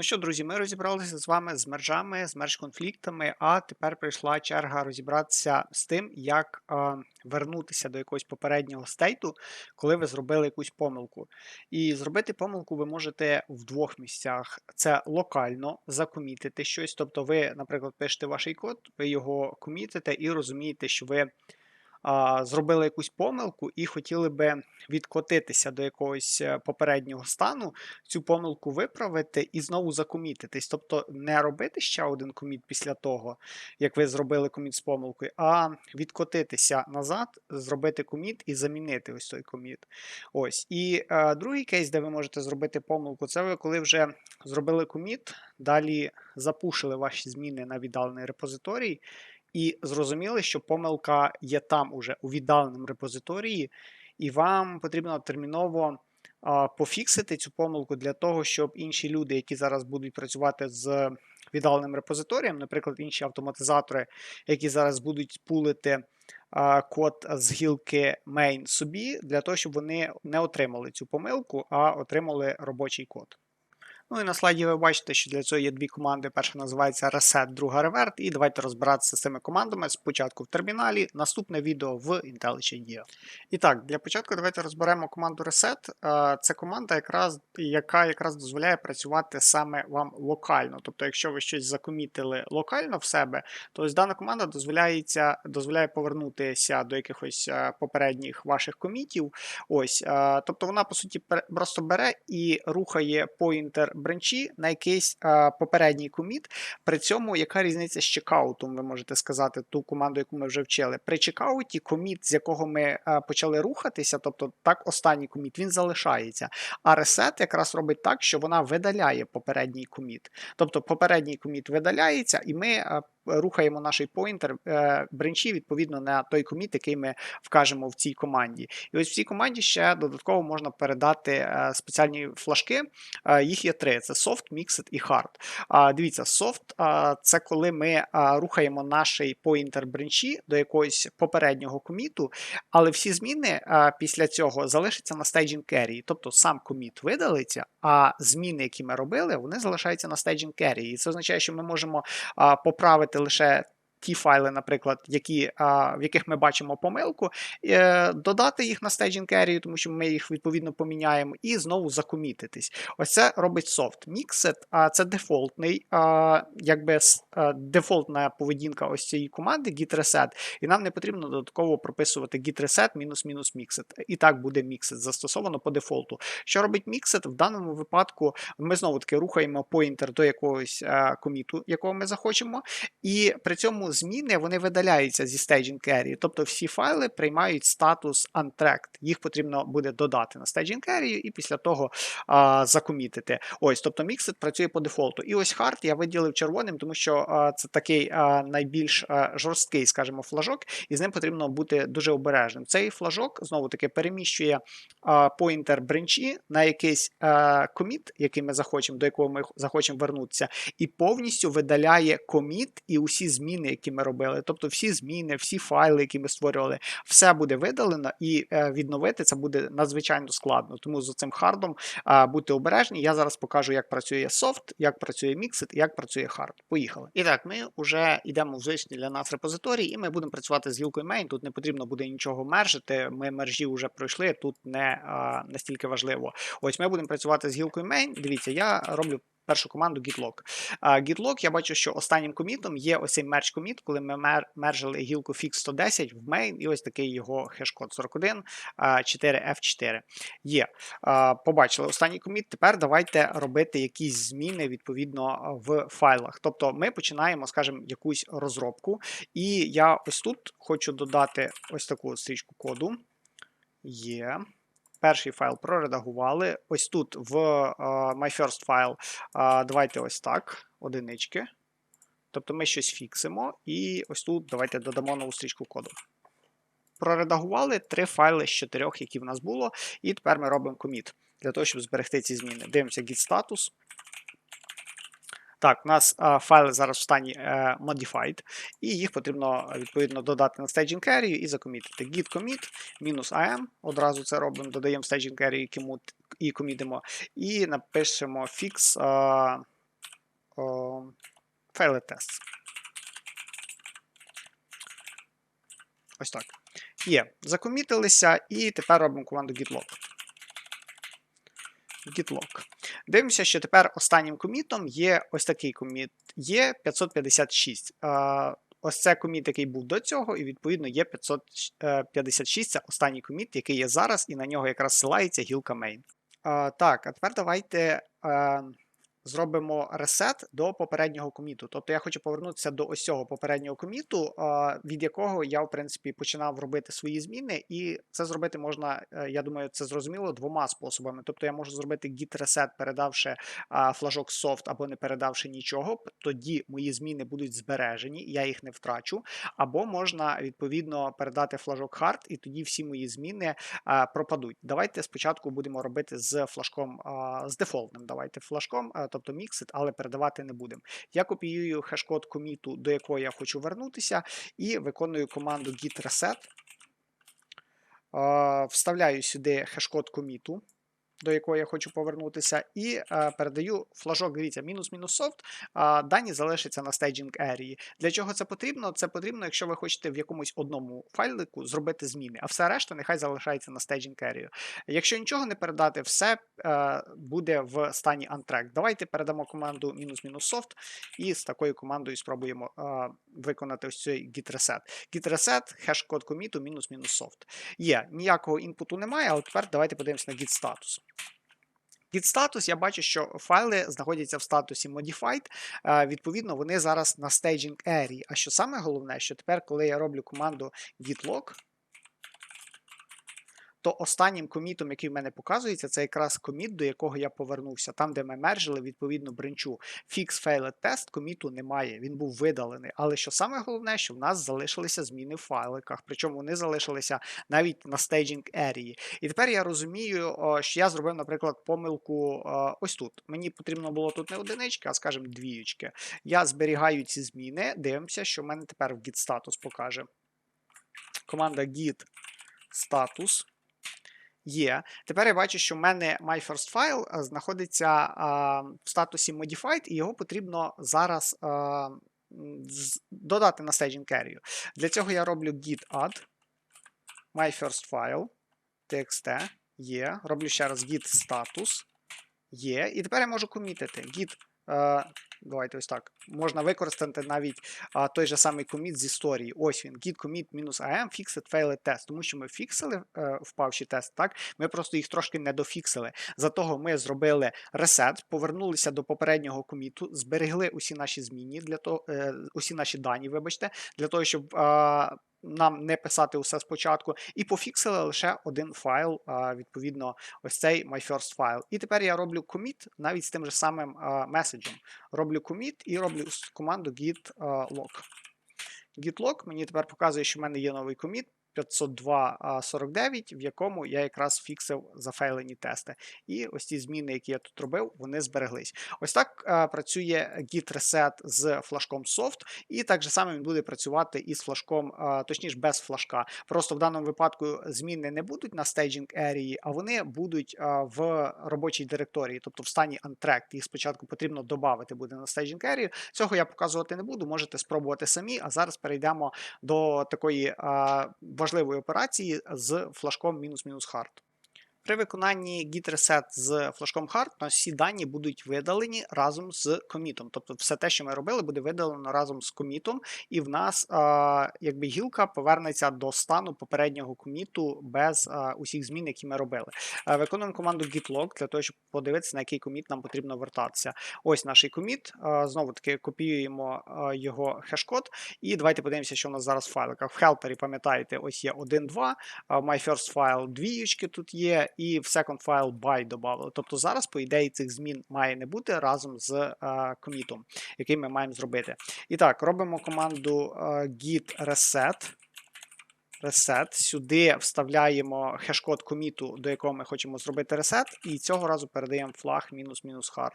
Ну що, друзі, ми розібралися з вами з мержами, з мерж-конфліктами, а тепер прийшла черга розібратися з тим, як е, вернутися до якогось попереднього стейту, коли ви зробили якусь помилку. І зробити помилку ви можете в двох місцях: це локально закомітити щось. Тобто, ви, наприклад, пишете ваш код, ви його комітите і розумієте, що ви зробили якусь помилку і хотіли би відкотитися до якогось е, попереднього стану, цю помилку виправити і знову закомітитись. Тобто не робити ще один коміт після того, як ви зробили коміт з помилкою, а відкотитися назад, зробити коміт і замінити ось той коміт. Ось. І е, другий кейс, де ви можете зробити помилку, це ви коли вже зробили коміт, далі запушили ваші зміни на віддалений репозиторій. І зрозуміли, що помилка є там уже у віддаленому репозиторії, і вам потрібно терміново а, пофіксити цю помилку для того, щоб інші люди, які зараз будуть працювати з віддаленим репозиторієм, наприклад, інші автоматизатори, які зараз будуть пулити а, код з гілки main собі, для того, щоб вони не отримали цю помилку, а отримали робочий код. Ну і на слайді ви бачите, що для цього є дві команди. Перша називається Reset, друга Revert. І давайте розбиратися з цими командами спочатку в терміналі, наступне відео в IntelliJ. І так, для початку давайте розберемо команду Reset. Е, це команда, якраз, яка якраз дозволяє працювати саме вам локально. Тобто, якщо ви щось закомітили локально в себе, то ось дана команда дозволяється, дозволяє повернутися до якихось е, попередніх ваших комітів. Ось, е, Тобто вона, по суті, просто бере і рухає поінтер бренчі на якийсь а, попередній коміт. При цьому яка різниця з чекаутом, ви можете сказати, ту команду, яку ми вже вчили. При чекауті коміт, з якого ми а, почали рухатися, тобто так останній коміт, він залишається. А ресет якраз робить так, що вона видаляє попередній коміт. Тобто попередній коміт видаляється, і ми. А, Рухаємо наш поінтер е, бренчі відповідно на той коміт, який ми вкажемо в цій команді. І ось в цій команді ще додатково можна передати е, спеціальні флажки. Е, їх є три: це soft, mixed і hard. Дивіться, soft це коли ми рухаємо наш поінтер бренчі до якогось попереднього коміту, але всі зміни після цього залишаться на staging carry. Тобто сам коміт видалиться, а зміни, які ми робили, вони залишаються на staging carry. І це означає, що ми можемо поправити лише ті файли, наприклад, які, а, в яких ми бачимо помилку, е, додати їх на staging area, тому що ми їх відповідно поміняємо, і знову закомітитись. Ось це робить софт. Mixed, а це дефолтний, а, якби а, дефолтна поведінка ось цієї команди git reset, і нам не потрібно додатково прописувати git reset мінус мінус mixed. І так буде mixed застосовано по дефолту. Що робить mixed? В даному випадку ми знову таки рухаємо поінтер до якогось коміту, якого ми захочемо, і при цьому зміни вони видаляються зі staging carry, тобто всі файли приймають статус untracked. Їх потрібно буде додати на staging carry і після того а, закомітити. Ось, тобто Mixed працює по дефолту. І ось Hard я виділив червоним, тому що а, це такий а, найбільш а, жорсткий, скажімо, флажок, і з ним потрібно бути дуже обережним. Цей флажок знову таки переміщує поінтер бренчі на якийсь коміт, який ми захочемо, до якого ми захочемо вернутися, і повністю видаляє коміт і усі зміни, які ми робили. Тобто всі зміни, всі файли, які ми створювали, все буде видалено, і е, відновити це буде надзвичайно складно. Тому з цим хардом будьте обережні. Я зараз покажу, як працює софт, як працює Mixit, як працює хард. Поїхали. І так, ми вже йдемо в звичний для нас репозиторій, і ми будемо працювати з гілкою main. Тут не потрібно буде нічого мержити. Ми мержі вже пройшли, тут не настільки важливо. Ось ми будемо працювати з гілкою main. Дивіться, я роблю першу команду gitlock. Gitlock, я бачу, що останнім комітом є ось цей мерч коміт, коли ми мер, мержили гілку fix 110 в main, і ось такий його хеш-код 41 4F4. Є. Побачили останній коміт. Тепер давайте робити якісь зміни відповідно в файлах. Тобто ми починаємо, скажімо, якусь розробку. І я ось тут хочу додати ось таку стрічку коду. Є. Перший файл проредагували. Ось тут в MyFirst файл. Uh, давайте ось так, одинички. Тобто ми щось фіксимо, і ось тут давайте додамо нову стрічку коду. Проредагували три файли з чотирьох, які в нас було, і тепер ми робимо коміт для того, щоб зберегти ці зміни. Дивимося git status. Так, у нас а, файли зараз в стані е, modified, і їх потрібно відповідно додати на staging carry і закомітити. Git commit мінус am, одразу це робимо, додаємо staging carry і комітимо, і напишемо fix. Файли тест. Ось так. Є. Закомітилися, і тепер робимо команду git log. Git log. Дивимося, що тепер останнім комітом є ось такий коміт. Є 556. Ось це коміт, який був до цього, і відповідно є 556. Це останній коміт, який є зараз, і на нього якраз ссилається гілка main. Так, а тепер давайте. Зробимо ресет до попереднього коміту. Тобто я хочу повернутися до ось цього попереднього коміту, від якого я, в принципі, починав робити свої зміни, і це зробити можна, е, я думаю, це зрозуміло двома способами. Тобто я можу зробити git reset, передавши флажок soft або не передавши нічого. Тоді мої зміни будуть збережені, я їх не втрачу. Або можна відповідно передати флажок hard, і тоді всі мої зміни пропадуть. Давайте спочатку будемо робити з флажком з дефолтним. Давайте флажком тобто міксит, але передавати не будемо. Я копіюю хеш-код коміту, до якого я хочу вернутися, і виконую команду git reset. Вставляю сюди хеш-код коміту до якої я хочу повернутися, і е, передаю флажок, дивіться, мінус-мінус софт, а дані залишаться на стейджинг ерії. Для чого це потрібно? Це потрібно, якщо ви хочете в якомусь одному файлику зробити зміни, а все решта нехай залишається на стейджинг ерію. Якщо нічого не передати, все е, буде в стані untracked. Давайте передамо команду мінус-мінус софт, і з такою командою спробуємо е, виконати ось цей git reset. Git reset, хеш-код коміту, мінус-мінус софт. Є, ніякого інпуту немає, але тепер давайте подивимося на git статус. Під статус я бачу, що файли знаходяться в статусі Modified. Відповідно, вони зараз на staging area. А що саме головне, що тепер, коли я роблю команду git log, то останнім комітом, який в мене показується, це якраз коміт, до якого я повернувся. Там, де ми мержили відповідну бренчу. Fix failed test коміту немає, він був видалений. Але що саме головне, що в нас залишилися зміни в файликах, причому вони залишилися навіть на staging area. І тепер я розумію, що я зробив, наприклад, помилку ось тут. Мені потрібно було тут не одинички, а скажімо, двіючки. Я зберігаю ці зміни, дивимося, що в мене тепер в git статус покаже. Команда git status є. Тепер я бачу, що в мене MyFirstFile знаходиться а, в статусі Modified, і його потрібно зараз а, додати на staging area. Для цього я роблю git add MyFirstFile txt є. Роблю ще раз git status є. І тепер я можу комітити git. Давайте ось так. Можна використати навіть а, той же самий коміт з історії. Ось він, git commit -am fixed failed test. Тому що ми фіксили е, впавші тест, так? Ми просто їх трошки не дофіксили. За того ми зробили ресет, повернулися до попереднього коміту, зберегли усі наші зміни для того, е, усі наші дані, вибачте, для того, щоб. Е, нам не писати усе спочатку, і пофіксили лише один файл, відповідно, ось цей my first file. І тепер я роблю commit навіть з тим же самим меседжем. Роблю commit і роблю команду git log. Git log мені тепер показує, що в мене є новий commit. 502.49, в якому я якраз фіксив зафейлені тести. І ось ті зміни, які я тут робив, вони збереглись. Ось так а, працює git reset з флажком soft, і так же саме він буде працювати із флажком, а, точніше без флажка. Просто в даному випадку зміни не будуть на staging area, а вони будуть а, в робочій директорії, тобто в стані untracked. Їх спочатку потрібно додати буде на staging area. Цього я показувати не буду, можете спробувати самі. А зараз перейдемо до такої а, важливої операції з флажком мінус-мінус hard. При виконанні git reset з флажком hard у нас всі дані будуть видалені разом з комітом. Тобто все те, що ми робили, буде видалено разом з комітом, і в нас а, якби гілка повернеться до стану попереднього коміту без а, усіх змін, які ми робили. А, виконуємо команду git log для того, щоб подивитися, на який коміт нам потрібно вертатися. Ось наш коміт. Знову таки копіюємо а, його хеш-код. І давайте подивимося, що у нас зараз в файликах. В хелпері, пам'ятаєте, ось є 1.2, в MyFirstFile двіючки тут є і в second file by додали. Тобто зараз, по ідеї, цих змін має не бути разом з комітом, який ми маємо зробити. І так, робимо команду git reset. Reset. Сюди вставляємо хеш-код коміту, до якого ми хочемо зробити reset, і цього разу передаємо флаг мінус-мінус hard.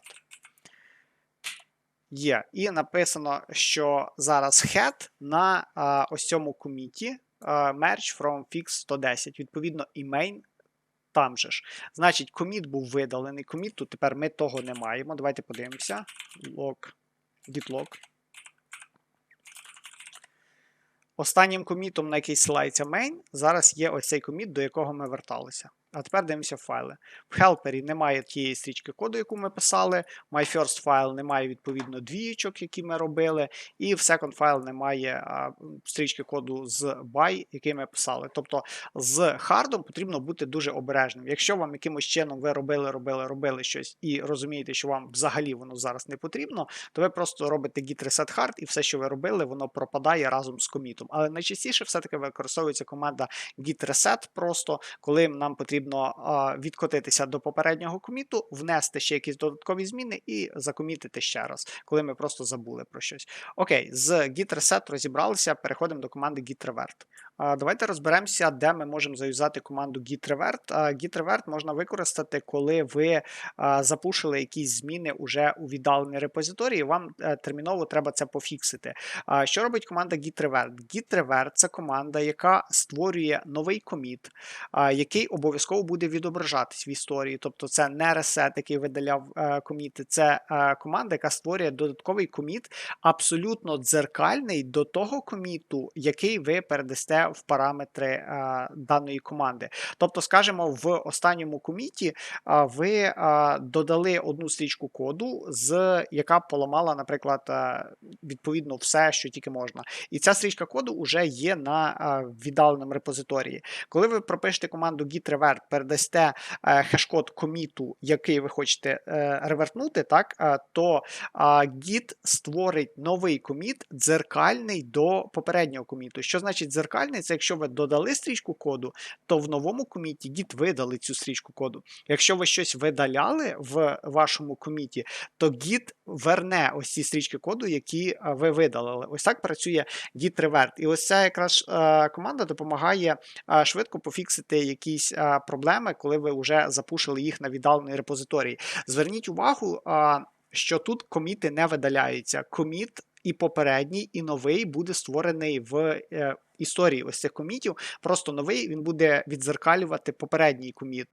Є. І написано, що зараз head на а, ось цьому коміті merge from fix 110. Відповідно, і main там же ж. Значить, коміт був видалений. Коміт тепер ми того не маємо. Давайте подивимося. Log git. Останнім комітом, на який силається main, зараз є ось цей коміт, до якого ми верталися. А тепер дивимося в файли. В helper немає тієї стрічки коду, яку ми писали. MyFirst немає відповідно двіючок, які ми робили. І в second file немає а, стрічки коду з by, який ми писали. Тобто з хардом потрібно бути дуже обережним. Якщо вам якимось чином ви робили, робили, робили щось і розумієте, що вам взагалі воно зараз не потрібно, то ви просто робите git reset hard і все, що ви робили, воно пропадає разом з комітом. Але найчастіше все-таки використовується команда git reset просто, коли нам потрібно потрібно відкотитися до попереднього коміту, внести ще якісь додаткові зміни і закомітити ще раз, коли ми просто забули про щось. Окей, з git reset розібралися, переходимо до команди git revert. Давайте розберемося, де ми можемо заюзати команду git revert. Git revert можна використати, коли ви запушили якісь зміни уже у віддалений репозиторій, і вам е, терміново треба це пофіксити. Що робить команда git revert? Git revert це команда, яка створює новий коміт, який обов'язково буде відображатись в історії. Тобто це не ресет, який видаляв е, коміти, це е, команда, яка створює додатковий коміт, абсолютно дзеркальний до того коміту, який ви передасте в параметри е, даної команди. Тобто, скажімо, в останньому коміті ви додали одну стрічку коду, з яка поламала, наприклад, відповідно все, що тільки можна. І ця стрічка коду вже є на віддаленому репозиторії. Коли ви пропишете команду git revert передасте е, хешкод коміту, який ви хочете е, ревертнути, так, е, то Git створить новий коміт дзеркальний до попереднього коміту. Що значить дзеркальний? Це якщо ви додали стрічку коду, то в новому коміті Git видали цю стрічку коду. Якщо ви щось видаляли в вашому коміті, то Git верне ось ці стрічки коду, які ви видалили. Ось так працює Git Revert. І ось ця якраз команда допомагає швидко пофіксити якісь проблеми, коли ви вже запушили їх на віддалений репозиторій. Зверніть увагу, що тут коміти не видаляються. Коміт і попередній, і новий буде створений в е, історії ось цих комітів. Просто новий він буде відзеркалювати попередній коміт.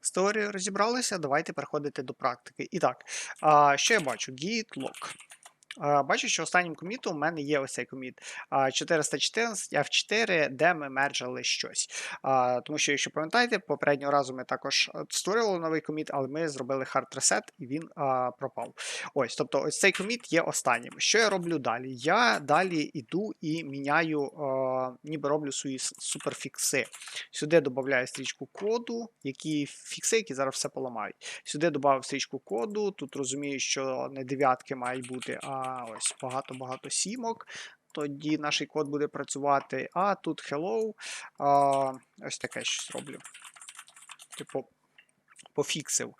З теорією розібралися, давайте переходити до практики. І так, що я бачу? Git log. Бачу, що останнім комітом у мене є ось цей коміт 414 F4, де ми мерджили щось. Тому що, якщо пам'ятаєте, попереднього разу ми також е, створили новий коміт, але ми зробили hard reset і він пропав. Ось, тобто, ось цей коміт є останнім. Що я роблю далі? Я далі йду і міняю, ніби роблю свої суперфікси. Сюди додаю стрічку коду, які фікси, які зараз все поламають. Сюди додав стрічку коду. Тут розумію, що не дев'ятки мають бути. а ось багато-багато сімок. Тоді наш код буде працювати. А тут hello. А, Ось таке щось роблю. Типу, пофіксив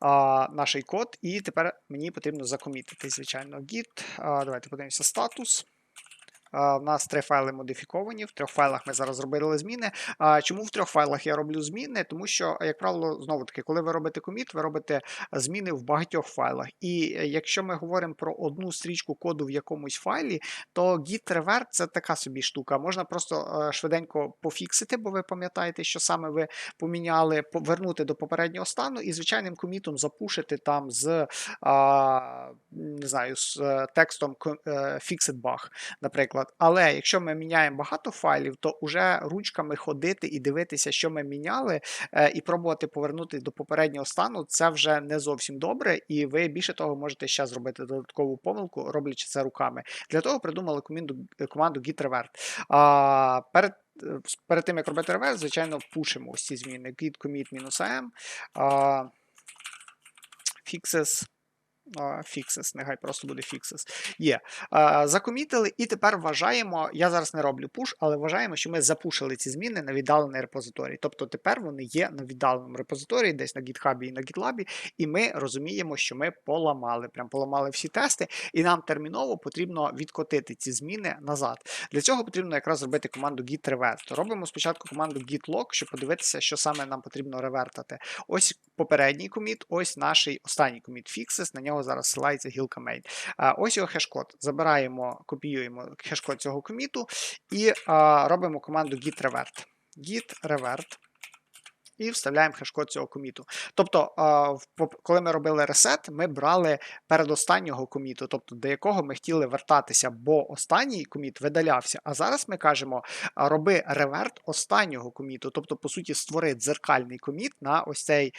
а, наш код. І тепер мені потрібно закомітити, звичайно, git. А, Давайте подивимося статус. У нас три файли модифіковані. В трьох файлах ми зараз зробили зміни. Чому в трьох файлах я роблю зміни? Тому що, як правило, знову таки, коли ви робите коміт, ви робите зміни в багатьох файлах. І якщо ми говоримо про одну стрічку коду в якомусь файлі, то git revert це така собі штука. Можна просто е, швиденько пофіксити, бо ви пам'ятаєте, що саме ви поміняли, повернути до попереднього стану і звичайним комітом запушити там з не знаю, з е, текстом е, fixed bug, наприклад наприклад. Але якщо ми міняємо багато файлів, то вже ручками ходити і дивитися, що ми міняли, е, і пробувати повернути до попереднього стану, це вже не зовсім добре, і ви більше того можете ще зробити додаткову помилку, роблячи це руками. Для того придумали команду команду git-revert. Перед Перед тим, як робити реверс, звичайно, пушимо ось зміни. git commit-m, fixes Fixes, нехай просто буде fixes. Є. Закомітили, і тепер вважаємо, я зараз не роблю push, але вважаємо, що ми запушили ці зміни на віддалений репозиторій. Тобто тепер вони є на віддаленому репозиторії, десь на GitHub і на GitLab, і ми розуміємо, що ми поламали. Прям поламали всі тести, і нам терміново потрібно відкотити ці зміни назад. Для цього потрібно якраз зробити команду git revert. Робимо спочатку команду git log, щоб подивитися, що саме нам потрібно ревертати. Ось попередній коміт, ось наш останній коміт fixes, на нього нього зараз силається гілка main. Ось його хешкод. Забираємо, копіюємо хешкод цього коміту і робимо команду git revert. Git revert. І вставляємо хешкод цього коміту. Тобто, коли ми робили ресет, ми брали передостаннього коміту, тобто до якого ми хотіли вертатися, бо останній коміт видалявся. А зараз ми кажемо, роби реверт останнього коміту, тобто, по суті, створи дзеркальний коміт на ось цей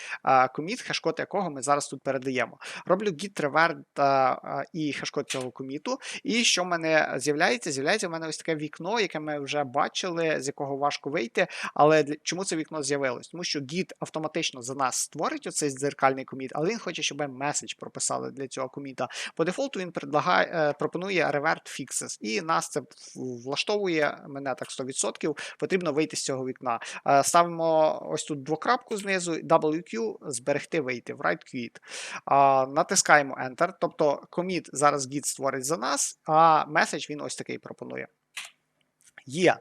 коміт, хешкод якого ми зараз тут передаємо. Роблю git revert і хешкод цього коміту. І що в мене з'являється? З'являється в мене ось таке вікно, яке ми вже бачили, з якого важко вийти. Але чому це вікно з'явилось? Тому що Git автоматично за нас створить оцей дзеркальний коміт, але він хоче, щоб меседж прописали для цього коміта. По дефолту він предлагає, е, пропонує revert fixes, і нас це влаштовує мене так 100%. Потрібно вийти з цього вікна. Е, Ставимо ось тут двокрапку знизу, WQ, зберегти вийти, right quit. Натискаємо Enter, тобто коміт зараз Git створить за нас, а меседж він ось такий пропонує. Є.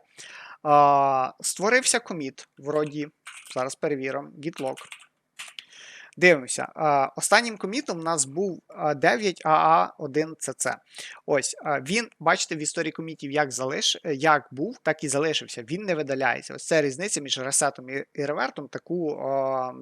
А, створився коміт, вроді, зараз перевіримо, git log. Дивимося. А, останнім комітом у нас був 9AA1CC. Ось він, бачите, в історії комітів як залиш, як був, так і залишився. Він не видаляється. Ось це різниця між ресетом і ревертом. Таку а,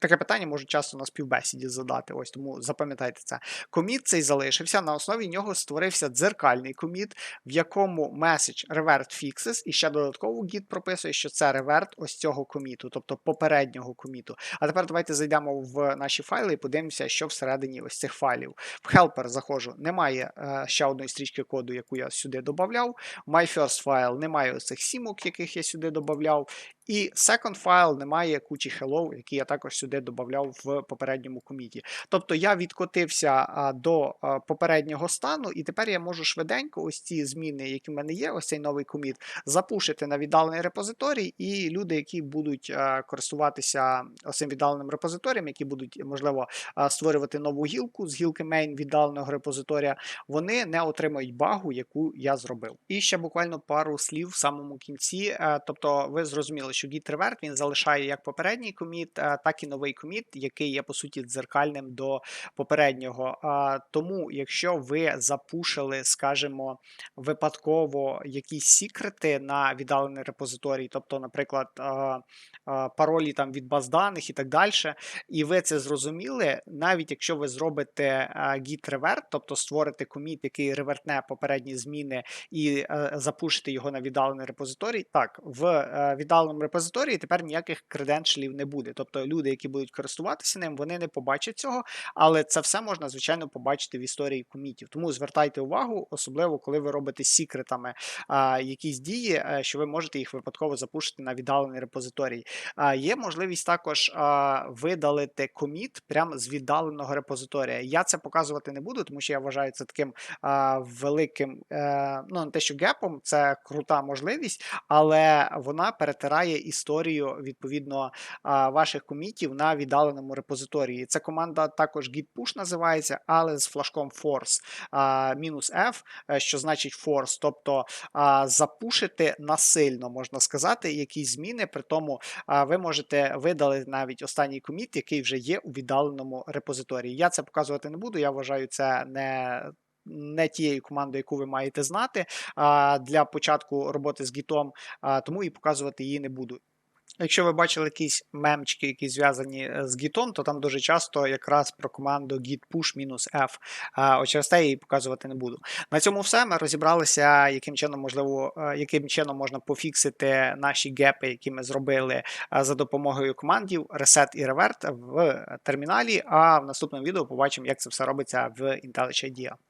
Таке питання можуть часто на співбесіді задати. Ось тому запам'ятайте це. Коміт цей залишився. На основі нього створився дзеркальний коміт, в якому меседж revert fixes, і ще додатково Git прописує, що це реверт ось цього коміту, тобто попереднього коміту. А тепер давайте зайдемо в наші файли і подивимося, що всередині ось цих файлів. В helper заходжу, немає е, ще одної стрічки коду, яку я сюди додавав. My first file немає ось цих сімок, яких я сюди додавав. І second file немає кучі hello, які я також сюди додавав в попередньому коміті. Тобто я відкотився до попереднього стану, і тепер я можу швиденько ось ці зміни, які в мене є, ось цей новий коміт, запушити на віддалений репозиторій, і люди, які будуть користуватися цим віддаленим репозиторієм, які будуть, можливо, створювати нову гілку з гілки main віддаленого репозиторія, вони не отримають багу, яку я зробив. І ще буквально пару слів в самому кінці. е, Тобто, ви зрозуміли, що git revert він залишає як попередній коміт, е, так і новий коміт, який є по суті дзеркальним до попереднього. А, Тому, якщо ви запушили, скажімо, випадково якісь секрети на віддалений репозиторій, тобто, наприклад, паролі там від баз даних і так далі, і ви це зрозуміли, навіть якщо ви зробите git revert, тобто створите коміт, який ревертне попередні зміни і е, запушите його на віддалений репозиторій, так, в е, віддаленому репозиторії тепер ніяких креденшалів не буде. Тобто люди, які будуть користуватися ним, вони не побачать цього, але це все можна, звичайно, побачити в історії комітів. Тому звертайте увагу, особливо коли ви робите з секретами а, якісь дії, е, що ви можете їх випадково запушити на віддалений репозиторій. А, є можливість також а, видалити коміт прямо з віддаленого репозиторія. Я це показувати не буду, тому що я вважаю це таким а, великим, е, ну не те, що гепом, це крута можливість, але вона перетирає історію відповідно а, ваших комітів на віддаленому репозиторії. Це команда також git push називається, але з флажком force мінус F, е, що значить force, тобто запушити насильно, можна сказати, якісь зміни. При тому ви можете видалити навіть останній коміт, який вже є у віддаленому репозиторії. Я це показувати не буду. Я вважаю, це не. Не тією командою, яку ви маєте знати для початку роботи з гітом, тому і показувати її не буду. Якщо ви бачили якісь мемчики, які зв'язані е, з гітом, то там дуже часто якраз про команду git push-f. Ось через те я її показувати не буду. На цьому все. Ми розібралися, яким чином можливо, е, яким чином можна пофіксити наші гепи, які ми зробили е, за допомогою командів reset і revert в терміналі. А в наступному відео побачимо, як це все робиться в IntelliJ IDEA.